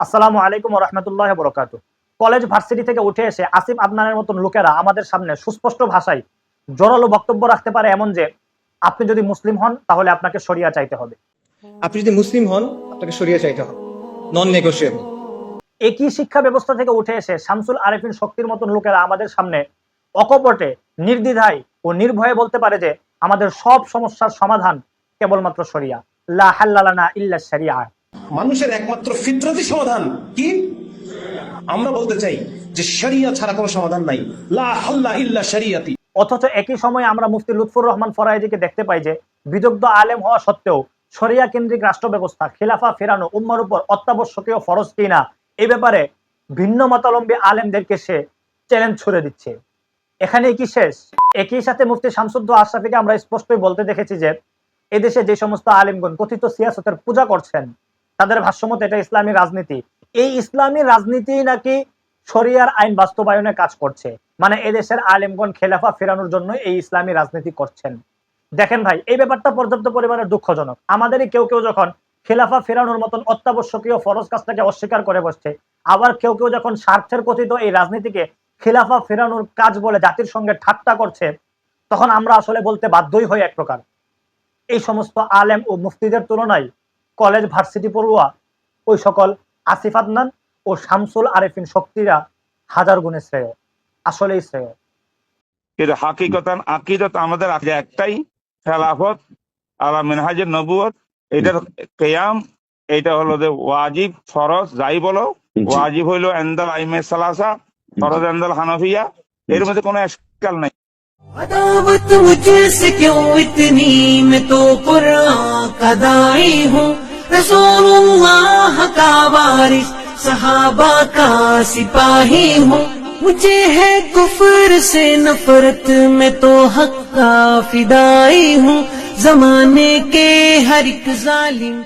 আসসালামু আলাইকুম রহমতুল্লাহ বরকাত কলেজ ভার্সিটি থেকে উঠে এসে আসিফ আদনানের মতন লোকেরা আমাদের সামনে সুস্পষ্ট ভাষায় জোরালো বক্তব্য রাখতে পারে এমন যে আপনি যদি মুসলিম হন তাহলে আপনাকে সরিয়া চাইতে হবে। আপনি যদি মুসলিম হন আপনাকে সরিয়ে চাইতে হবে। নন নেগোসিয়েবল একই শিক্ষা ব্যবস্থা থেকে উঠে এসে শামসুল আরেফিন শক্তির মতন লোকেরা আমাদের সামনে অকপটে নির্দ্বিধায় ও নির্ভয়ে বলতে পারে যে আমাদের সব সমস্যার সমাধান কেবলমাত্র সরিয়া লা হাল্লালানা ইল্লা শরিয়া। মানুষের একমাত্র ফিতরতি সমাধান কি? আমরা বলতে চাই যে শরিয়া ছাড়া কোনো সমাধান নাই। লা শরিয়াতি। অথচ একই সময়ে আমরা মুফতি লুৎফুর রহমান ফরাইজিকে দেখতে পাই যে বিদগ্ধ আলেম হওয়া সত্ত্বেও শরিয়া কেন্দ্রিক রাষ্ট্র ব্যবস্থা, খিলাফা ফেরানো, উম্মার উপর অত্যাবশ্যকীয় ফরজ কিনা এ ব্যাপারে ভিন্ন মতালম্বী আলেমদেরকে সে চ্যালেঞ্জ ছুড়ে দিচ্ছে। এখানে কি শেষ? একই সাথে মুফতি শামসুদ্দ আশরাফিকে আমরা স্পষ্টই বলতে দেখেছি যে এদেশে যে সমস্ত আলেমগণ কথিত সিয়াসতের পূজা করছেন তাদের ভাষ্যমত এটা ইসলামী রাজনীতি। এই ইসলামী রাজনীতি নাকি শরিয়ার আইন বাস্তবায়নে কাজ করছে। মানে এদেশের আলেমগণ খেলাফা ফেরানোর জন্য এই ইসলামী রাজনীতি করছেন। দেখেন ভাই, এই ব্যাপারটা পর্যাপ্ত পরিমাণে দুঃখজনক। আমাদেরই কেউ কেউ যখন খেলাফা ফেরানোর মতন অত্যাবশ্যকীয় ফরজ কাজটাকে অস্বীকার করে বসছে, আবার কেউ কেউ যখন স্বার্থের কথিত এই রাজনীতিকে খেলাফা ফেরানোর কাজ বলে জাতির সঙ্গে ঠাট্টা করছে, তখন আমরা আসলে বলতে বাধ্যই হই এক প্রকার। এই সমস্ত আলেম ও মুফতিদের তুলনায় কলেজ ভার্সিটি পড়ুয়া ওই সকল আসিফ আদনান ও শামসুল আরেফিন শক্তিরা হাজার গুণে শ্রেয়। আসলেই শ্রেয়। কিন্তু হাকিকতান আকিদত আমাদের একটাই খেলাফত আলা মিনহাজের নবুয়ত। এটার কেয়াম এটা হলো যে ওয়াজিব ফরজ যাই বলো ওয়াজিব হইল এন্দাল আইমে সালাসা ফরজ এন্দাল হানফিয়া। এর মধ্যে কোনো এসকাল নাই। عداوت مجھ سے کیوں اتنی میں تو قرآن کا دائی رسول اللہ کا وارث، صحابہ کا سپاہی ہوں۔ مجھے ہے کفر سے نفرت، میں تو حق کا فدائی ہوں۔ زمانے کے ہر ایک ظالم